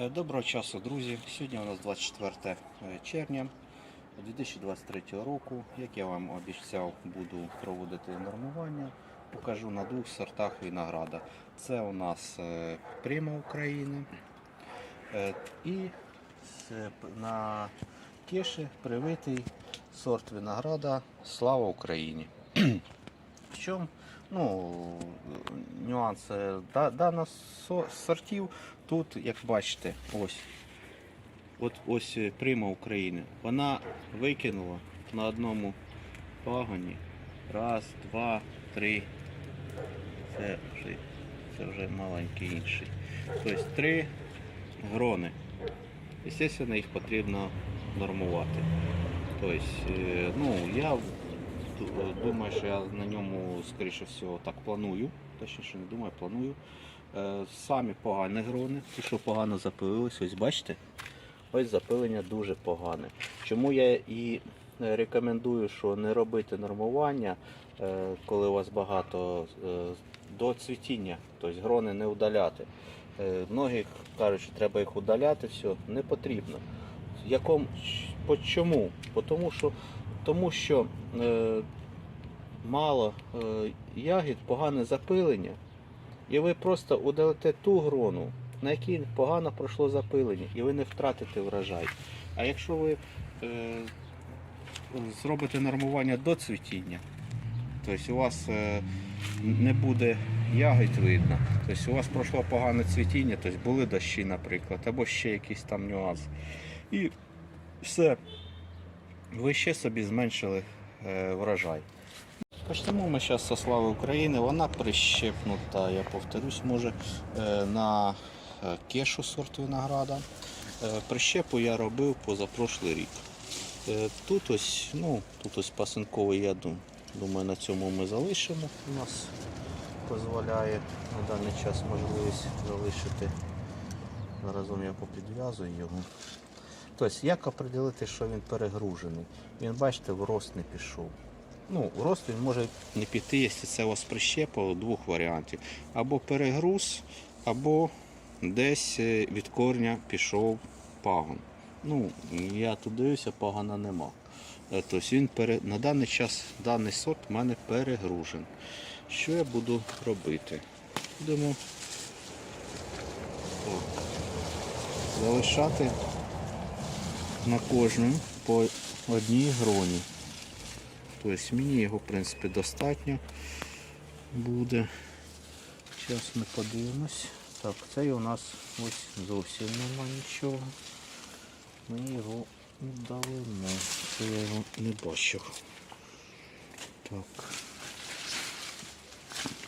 Е, Доброго часу, друзі. Сьогодні у нас 24 червня 2023 року. Як я вам обіцяв, буду проводити нормування. Покажу на двох сортах винограда. Це у нас е, Прима України е, і на кеші привитий сорт винограда Слава Україні. В чому ну, нюанси да, даних сортів? Тут, як бачите, ось. От ось е, прима України. Вона викинула на одному пагоні. Раз, два, три. Це вже, це вже маленький інший. Тобто три грони. Звісно, їх потрібно нормувати. Тобто, е, ну, я думаю, що я на ньому, скоріше всього, так планую. Точніше, не думаю, планую. Е, Самі погані грони, ті, що погано запилились, ось бачите? Ось запилення дуже погане. Чому я і е, рекомендую, що не робити нормування, е, коли у вас багато е, до цвітіння, тобто грони не удаляти. Е, Многі кажуть, що треба їх удаляти, все, не потрібно. Яком, чому? Тому що, тому що е, мало е, ягід, погане запилення, і ви просто удалите ту грону, на якій погано пройшло запилення, і ви не втратите врожай. А якщо ви е, зробите нормування до цвітіння, тобто у вас е, не буде ягід видно, тобто у вас пройшло погане цвітіння, тобто були дощі, наприклад, або ще якийсь там нюанс. І все, ви ще собі зменшили е, врожай. Почнемо ми зараз зі слави України. Вона прищепнута, я повторюсь, може е, на е, кешу сорт винограда. Е, Прищепу я робив позапрошлий рік. Тут ось, ну, тут ось пасинковий, я думаю, на цьому ми залишимо. У нас дозволяє на даний час можливість залишити. Заразом я попідв'язую його. Тобто, як определити, що він перегружений? Він, бачите, в рост не пішов. Ну, рост він може не піти, якщо це у вас прищепало, двох варіантів. Або перегруз, або десь е, від корня пішов пагон. Ну, я тут дивився, пагона нема. Е, Тобто він пере... на даний час даний сорт в мене перегружен. Що я буду робити? Будемо залишати на кожному по одній гроні. Тобто мені його в принципі достатньо буде. Зараз ми подивимось. Так, цей у нас ось зовсім нема нічого. Ми його удалимо. Це я його не бачив. Так.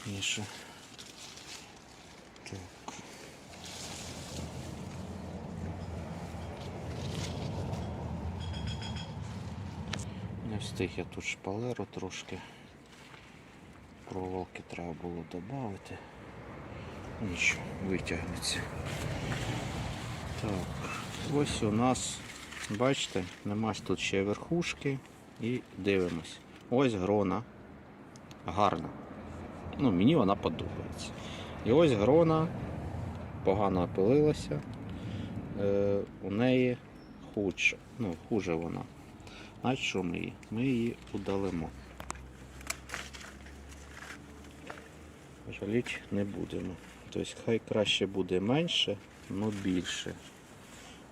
Міша. Не встиг я тут шпалеру трошки. Проволоки треба було додати. Нічого, витягнеться. Так, ось у нас, бачите, нема тут ще верхушки і дивимось. Ось грона. Гарна. Ну, мені вона подобається. І ось грона погано опилилася. Е, у неї худше. Ну, хуже вона. А що ми її? Ми її удалимо. Жаліти не будемо. Тобто хай краще буде менше, але більше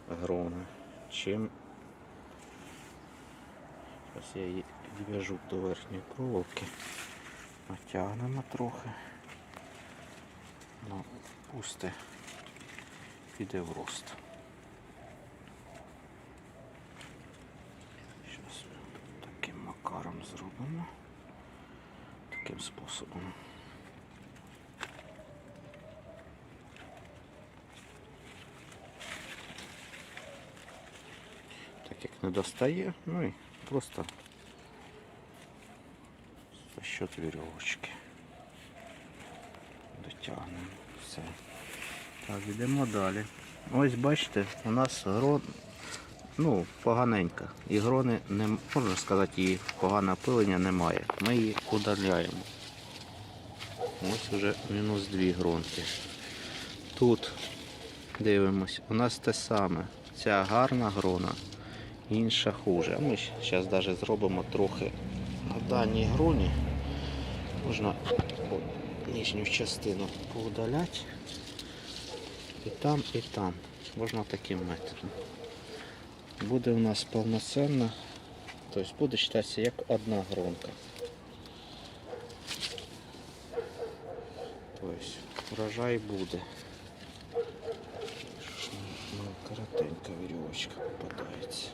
грона, чим Зараз я її підв'яжу до верхньої проволоки. Натягнемо трохи. Ну, пусте піде в рост. Зараз таким макаром зробимо. Таким способом. Так як не достає, ну і просто за счет вірьовочки. Дотягнемо все. Так, йдемо далі. Ось бачите, у нас грон ну, поганенька. І грони не можна сказати, її погане опилення немає. Ми її удаляємо. Ось вже мінус дві гронки. Тут дивимось, у нас те саме. Ця гарна грона, інша хуже. Ми зараз навіть зробимо трохи на даній гроні. Можна нижню частину поудаляти. І там, і там. Можна таким методом. Буде у нас повноцінна, тобто буде вважатися як одна гронка. Тобто урожай буде. Ну, коротенька веревочка попадається.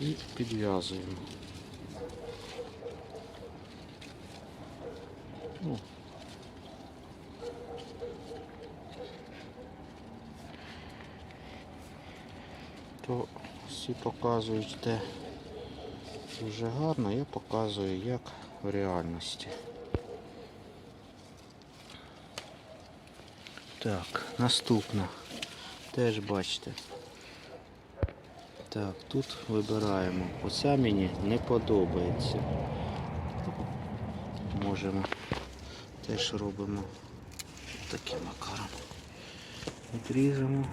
І підв'язуємо. То всі показують, де дуже гарно, я показую, як в реальності. Так, наступна. Теж бачите. Так, тут вибираємо. Оця мені не подобається. Можемо. Теж робимо таким макаром. Відріжемо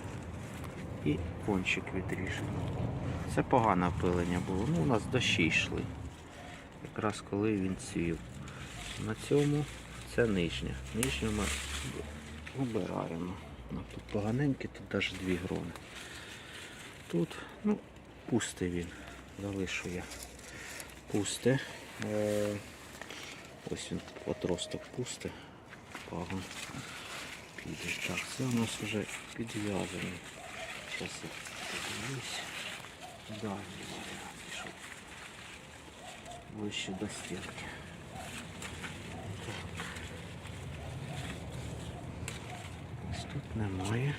і кончик відріжемо. Це погане пилення було. Ну, у нас дощі йшли. Якраз коли він цвів. На цьому це нижня. Нижню ми обираємо. Ну, тут поганенький, тут навіть дві грони. Тут, ну, пустий він. Залишу я. Пусте. Е, ось він отросток пусте. Пагон. Піде. Так, це у нас вже підв'язаний. Зараз я подивлюсь. Дальній варіант. Щоб ближче до стінки. Ось тут немає.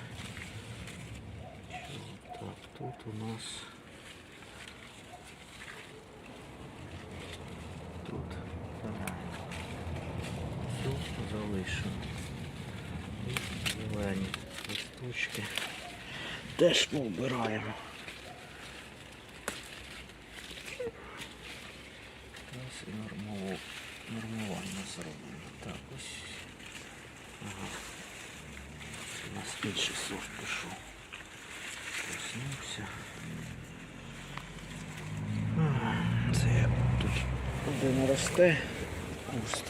Чого? Так, тут у нас тут немає. Тут залишимо. І зелені листочки. Теж повбираємо. Ось і нормово, нормування зроблено. Так, ось. Ага. У нас інший сорт пішов. Проснувся. Це тут один росте. Куст.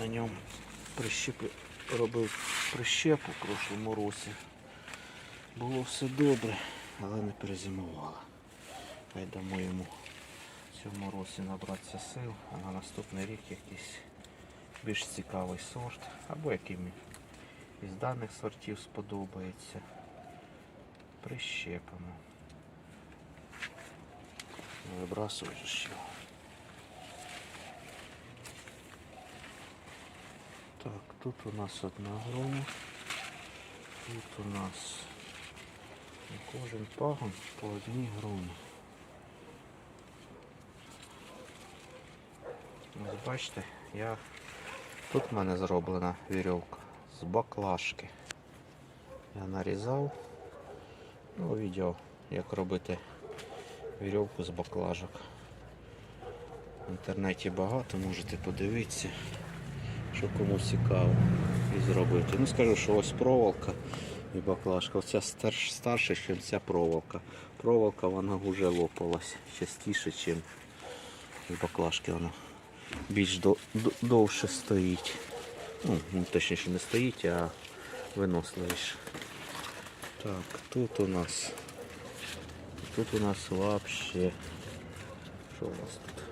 На ньому прищепи, робив прищепу в прошлому році. Було все добре, але не перезимувало. Хай дамо йому в цьому році набратися сил, а на наступний рік якийсь більш цікавий сорт, або який із даних сортів сподобається. Прищепимо. Вибрасуєш його. Так, тут у нас одна грома. Тут у нас на кожен пагон по одній гроні. Ось бачите, я... тут в мене зроблена вірьовка з баклажки. Я нарізав, ну, відео, як робити вірьовку з баклажок. В інтернеті багато, можете подивитися, що кому цікаво і зробити. Ну скажу, що ось проволока і баклажка. Оця старш- старша, ніж ця проволока. Проволока вона вже лопалась частіше, ніж баклажки вона більш до, до- довше стоїть. Ну, ну, точніше не стоїть, а виносливіше. Так, тут у нас. Тут у нас вообще. Що у нас тут?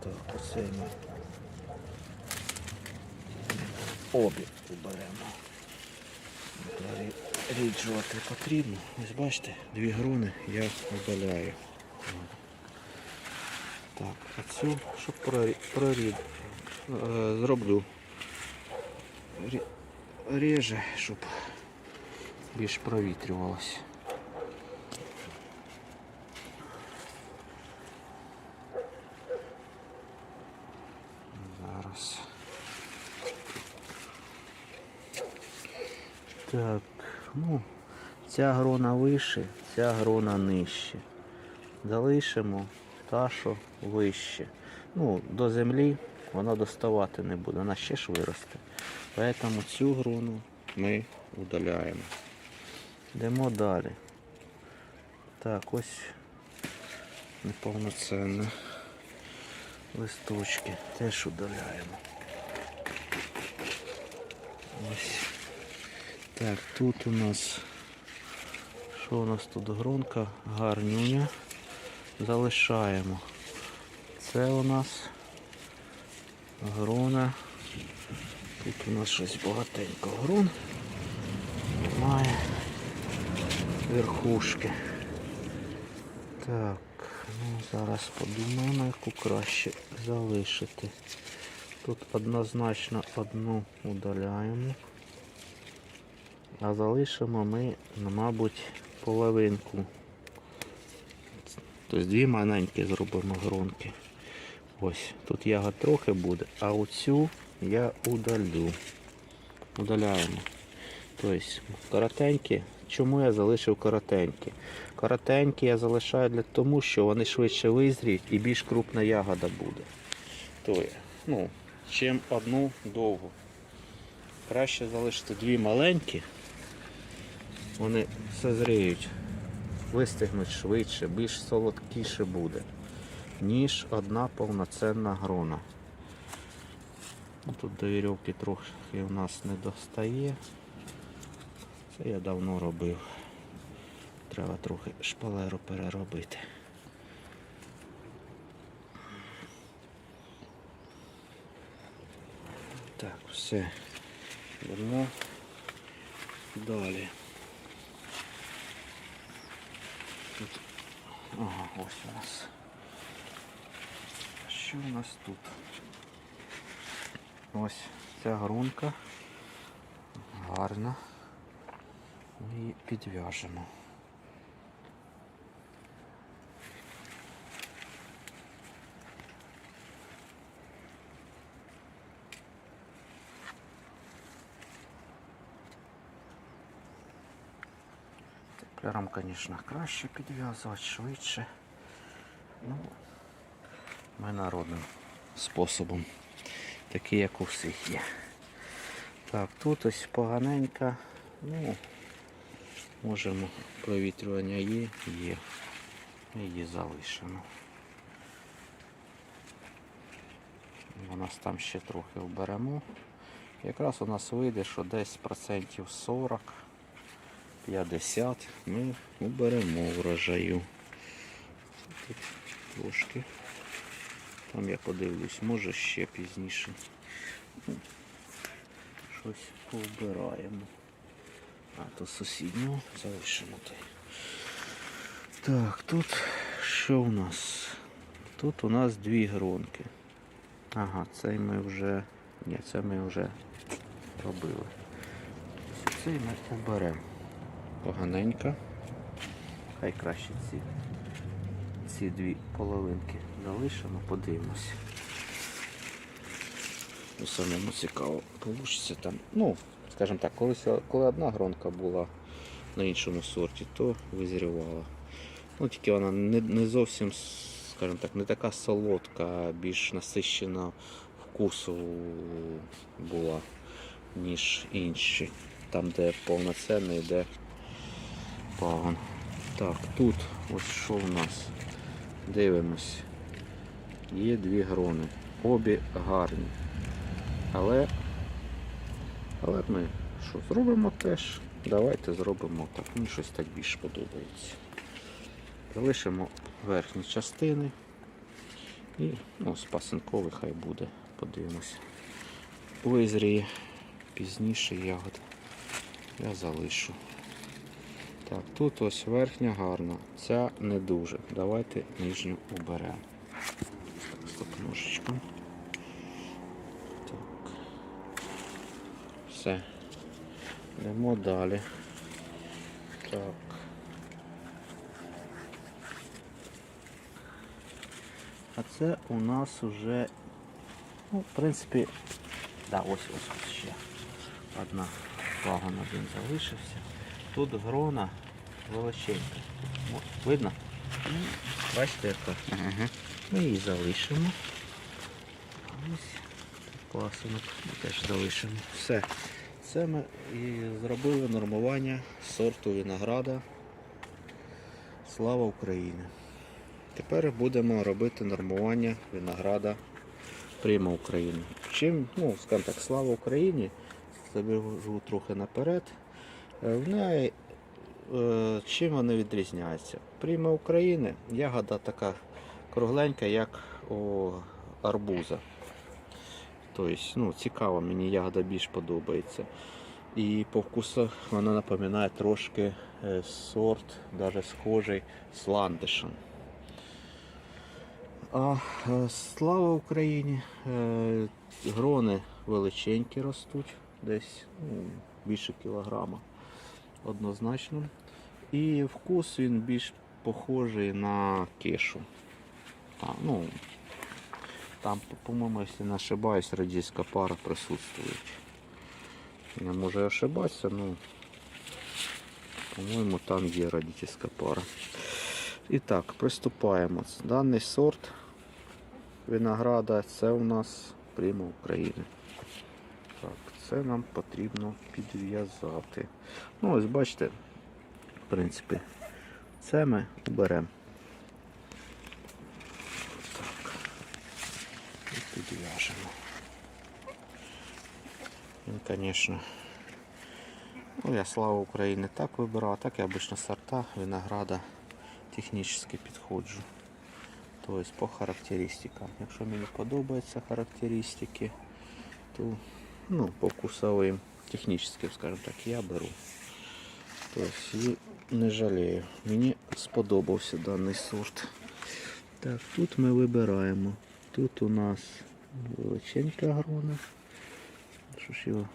Так, оце ми обі уберемо. Ріджувати потрібно. Ось бачите, дві груни я обаляю. Так, а цю, щоб прорі- проріб, е, зроблю реже, щоб більш провітрювалося. Зараз. Так, ну, ця грона вище, ця грона нижче. Залишимо та, що вище. Ну, до землі вона доставати не буде, вона ще ж виросте. Тому цю грону ми удаляємо. Йдемо далі. Так, ось неповноцінне. Листочки теж удаляємо. Ось. Так, тут у нас. Що у нас тут гронка? Гарнюня. Залишаємо. Це у нас грона. Тут у нас щось багатенько грон. Має верхушки. Так, ну зараз подумаємо, яку краще залишити. Тут однозначно одну удаляємо. А залишимо ми, мабуть, половинку. Тобто дві маленькі зробимо гронки. Ось, тут ягод трохи буде, а оцю я удалю. Удаляємо. Тобто коротенькі. Чому я залишив коротенькі? Коротенькі я залишаю для тому, що вони швидше визріють і більш крупна ягода буде. Тобто, ну, чим одну довгу. Краще залишити дві маленькі. Вони созріють, вистигнуть швидше, більш солодкіше буде, ніж одна повноцінна грона. Ну, Тут до вірьовки трохи у нас не достає. Це я давно робив. Треба трохи шпалеру переробити. Так, все. Беремо далі. Тут. Ага, ось у нас. Що у нас тут? Ось ця грунка. Гарна. Ми її підв'яжемо. Тепляром, звісно, краще підв'язувати, швидше. Ну, ми народним способом, такий, як у всіх є. Так, тут ось поганенька, ну, можемо, провітрювання є, є. Її залишимо. У нас там ще трохи вберемо. Якраз у нас вийде, що десь процентів 40 50 ми уберемо врожаю. Тут трошки. Там я подивлюсь, може ще пізніше. Ну, Щось повбираємо. А то сусіднього залишимо той. Так, тут що у нас? Тут у нас дві гронки. Ага, цей ми вже... Ні, це ми вже робили. Цей ми уберемо поганенька. Хай краще ці, ці дві половинки залишимо, подивимось. Ну, самому цікаво, получиться там. Ну, скажімо так, колись, коли одна гронка була на іншому сорті, то визрівала. Ну, тільки вона не, не зовсім, скажімо так, не така солодка, а більш насищена вкусу була, ніж інші. Там, де повноцінний, де пагон. Так, тут ось що в нас. Дивимось. Є дві грони. Обі гарні. Але але ми що, зробимо теж? Давайте зробимо так. Мені щось так більш подобається. Залишимо верхні частини і ну, з пасинкових хай буде. Подивимося. Визріє пізніше ягод. Я залишу. Так, тут ось верхня гарна, ця не дуже. Давайте нижню уберемо. Так, стоп ножичком. Так. Все. Йдемо далі. Так. А це у нас уже, ну, в принципі, да, ось ось ще одна вагон один залишився. Тут грона величенька. Видно? Бачите, яка? Ми її залишимо. Ось. пасинок. Ми теж залишимо. Все. Це ми і зробили нормування сорту винограда. Слава Україні! Тепер будемо робити нормування винограда Прима України. Чим, ну, скажімо так, слава Україні, забіжу трохи наперед. Е, В неї чим вони відрізняються? Прима України, ягода така кругленька, як у арбуза. Тобто, ну, цікаво, мені ягода більш подобається. І по вкусу вона напоминає трошки е, сорт, навіть схожий з ландишем. А е, слава Україні! Е, Грони величенькі ростуть, десь ну, більше кілограма однозначно. І вкус він більш похожий на кешу. А, ну, там, по-моєму, якщо не ошибаюсь, радійська пара присутствує. Я можу ошибатися, ну, по-моєму, там є родительська пара. І так, приступаємо. Даний сорт винограда це у нас Прима України. Так, це нам потрібно підв'язати. Ну, ось бачите, принципі, це ми уберемо. І підв'яжемо. Він, звісно, ну, я слава Україні так вибирав, так я обично сорта винограда технічно підходжу. Тобто по характеристикам. Якщо мені подобаються характеристики, то ну, по вкусовим, технічним, скажімо так, я беру. Тобто і не жалею. Мені сподобався даний сорт. Так, тут ми вибираємо. Тут у нас величенька грона. Що ж його?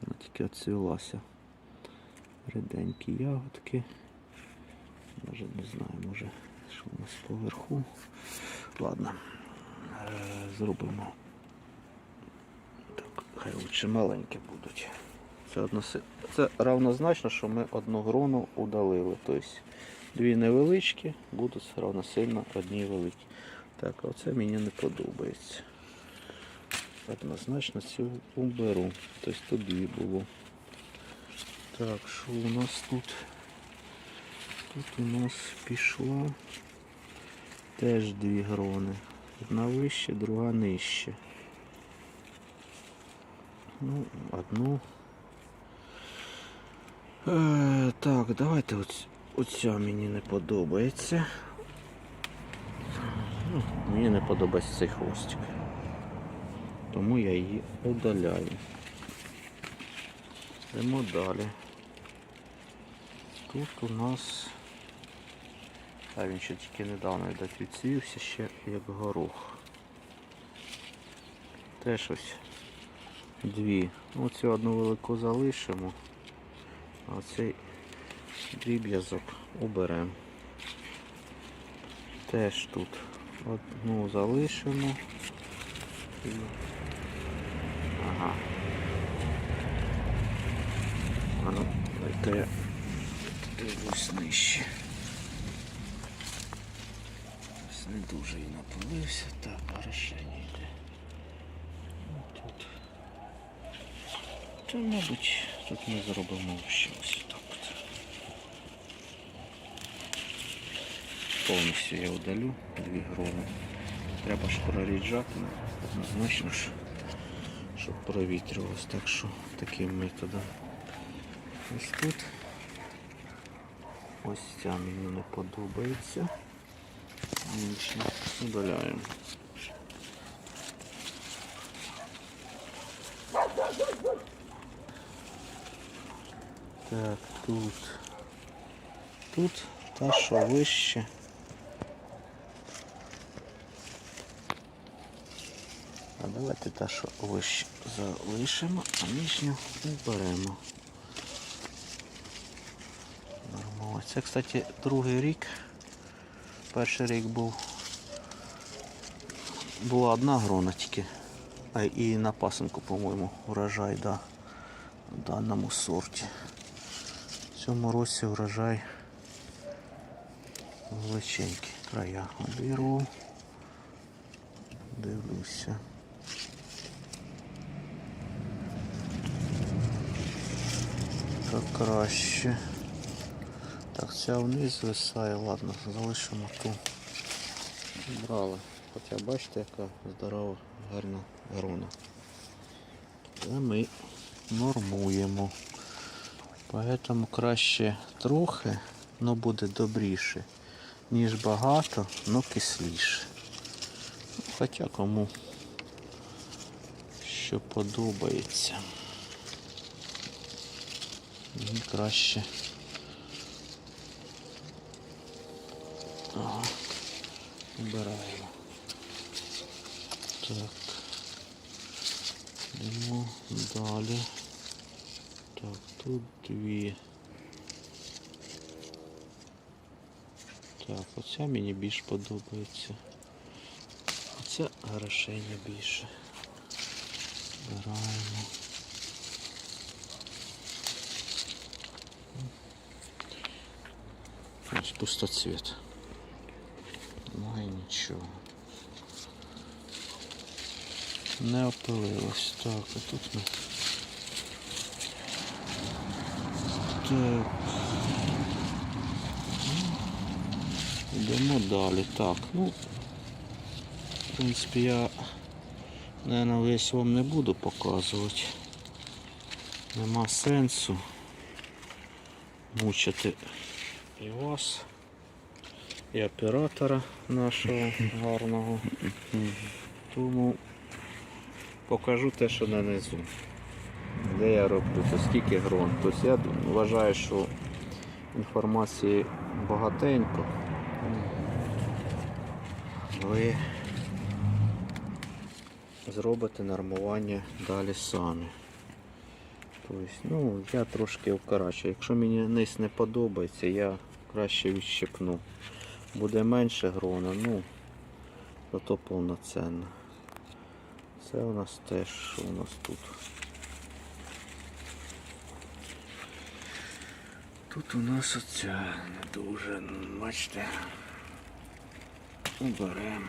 Вона тільки оцвілася. Реденькі ягодки. Може не знаю, може що у нас поверху. Ладно. Е, Зробимо. Так, хай лучше маленькі будуть. Це, односи... Це равнозначно, що ми одну грону удалили. Тобто дві невеличкі будуть равносильно одній великі. Так, оце мені не подобається. Однозначно цю уберу. Тобто тут дві було. Так, що у нас тут? Тут у нас пішла теж дві грони. Одна вище, друга нижче. Ну, одну. Е, так, давайте оць, оця мені не подобається. Ну, мені не подобається цей хвостик. Тому я її удаляю. Йдемо далі. Тут у нас... А він ще тільки недавно видать, відсвівся ще як горох. Теж ось дві. Оцю одну велику залишимо, а цей дріб'язок уберемо. Теж тут одну залишимо. Ага. А ну, дайте дивлюсь нижче. Не дуже і напилився. Так, орошення йде. Ну, Тут. Та, мабуть, тут ми зробимо ще ось так. Повністю я удалю дві грони. Треба ж проріджати, однозначно ж, щоб провітрювалось. Так що таким методом. Ось тут. Ось ця мені не подобається. Нічно удаляємо. Так, тут. Тут та, що вище. А давайте та, що вище залишимо, а нижню уберемо. Нормально. Це, кстати, другий рік. Перший рік був. Була одна грона тільки. А і на пасенку, по-моєму, урожай, да, в даному сорті. В цьому році урожай величенький. Края обірву. Дивлюся. Так краще. Так, ця вниз висає, ладно, залишимо ту. Брали. Хоча бачите, яка здорова, гарна грона. Це ми нормуємо. Поэтому краще трохи, але буде добріше, ніж багато, але кисліше. Хоча кому що подобається. Мені краще. Ага. Обираємо. Так. Йдемо далі. Тут дві. Так, оця мені більш подобається. Оця грошення більше. Збираємо. Ось пустоцвіт. Немає нічого. Не опилилось. Так, а тут ми. Так. Йдемо далі. Так, ну. В принципі, я, наверное, весь вам не буду показувати. Нема сенсу мучити і вас, і оператора нашого гарного. Тому покажу те, що нанизу. Де я роблю, то скільки грон. Тобто я вважаю, що інформації багатенько. Ви зробите нормування далі самі. Тобто, ну, я трошки вкорачу. Якщо мені низ не подобається, я краще відщепну. Буде менше грона, ну, зато повноцінно. Це у нас теж, що у нас тут. Тут у нас оця не дуже, бачите. Уберемо.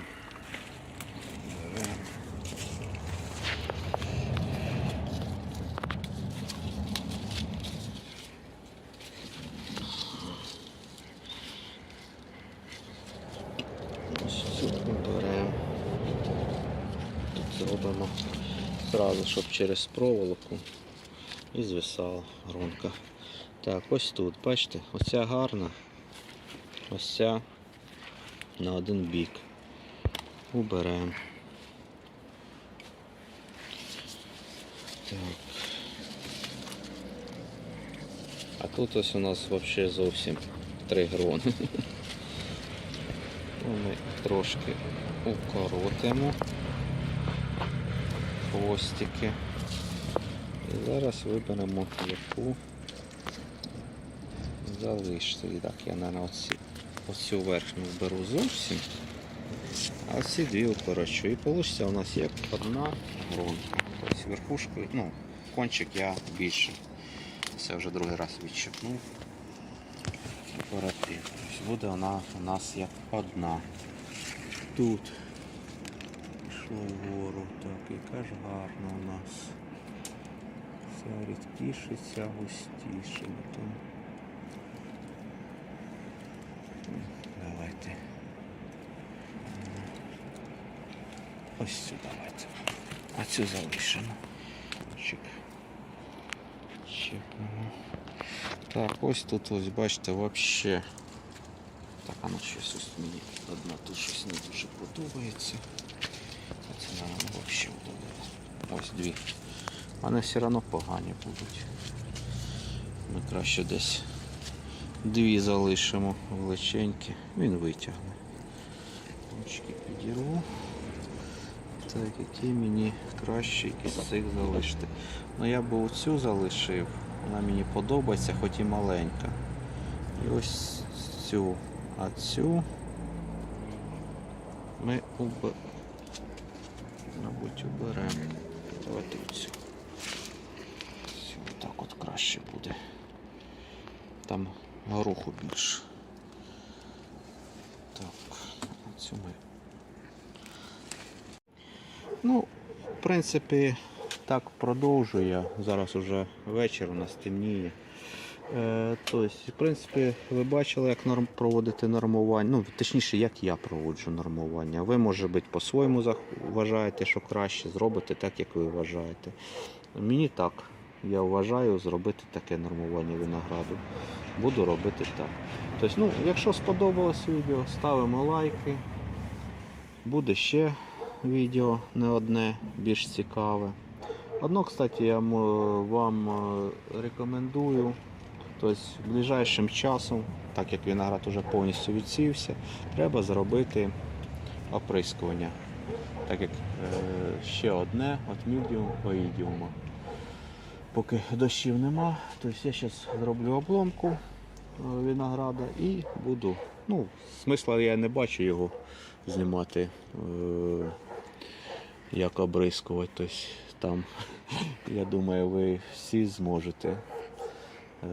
Тут зробимо зразу, щоб через проволоку і звисала гронка. Так, ось тут, бачите, оця гарна, ось ця на один бік. Уберемо. Так. А тут ось у нас взагалі зовсім три грони. Ну, Ми трошки укоротимо хвостики. І зараз виберемо яку залишити. І так, я наверное, оці, оцю верхню вберу зовсім, а ці дві укорочу. І вийде у нас як одна гронка. Тобто верхушку, ну, кончик я більше. Це вже другий раз. Укоротив. Тобто буде вона у нас як одна. Тут пішло вгору. Так, яка ж гарна у нас. Ця рідкіше, ця густіше. Ну, то Давайте. Ось цю давайте. А цю залишимо. Чик. Так, ось тут ось бачите, вообще. Так, ну щось ось мені одна тут щось не дуже подобається. А це нам взагалі удалило. Ось дві. Вони все одно погані будуть. Ми краще десь Дві залишимо величенькі, він витягне. Ручки підірву. Так, які мені краще із цих залишити. Ну я би оцю залишив, вона мені подобається, хоч і маленька. І ось цю, а цю ми уб... мабуть уберемо. Давайте оцю. Цю так от краще буде. Там гороху більше. Так, цю ми. Ну, в принципі, так продовжую я. Зараз уже вечір у нас темніє. Е, тобто, в принципі, ви бачили, як норм проводити нормування. Ну, точніше, як я проводжу нормування. Ви, може бути, по-своєму вважаєте, що краще, зробите так, як ви вважаєте. Мені так. Я вважаю зробити таке нормування винограду. Буду робити так. Тобто, ну, якщо сподобалось відео, ставимо лайки. Буде ще відео не одне, більш цікаве. Одно, кстати, я вам е, рекомендую. Тобто, ближайшим часом, так як виноград уже повністю відсівся, треба зробити оприскування. Так як е, ще одне от мідіум оїдіума. Поки дощів нема, тобто я зараз зроблю обломку е, винограда і буду. Ну, смисла я не бачу його знімати, як обрискувати. Там, я думаю, ви всі зможете е,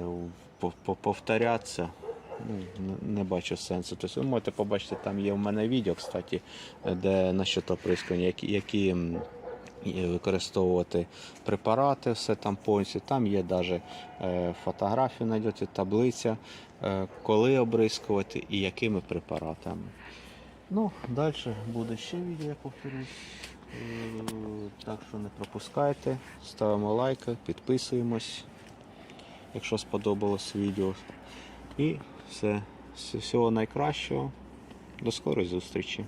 пов- пов- повторятися. Ну, не- бачу сенсу. Тобто ви можете побачити, там є в мене відео, кстати, де насчет оприскування, які, які використовувати препарати, все там повністю. Там є навіть фотографію, знайдете, таблиця, е, коли обрискувати і якими препаратами. Ну, далі буде ще відео, я повторюсь. Так що не пропускайте, ставимо лайки, підписуємось, якщо сподобалось відео. І все. Всього найкращого. До скорої зустрічі.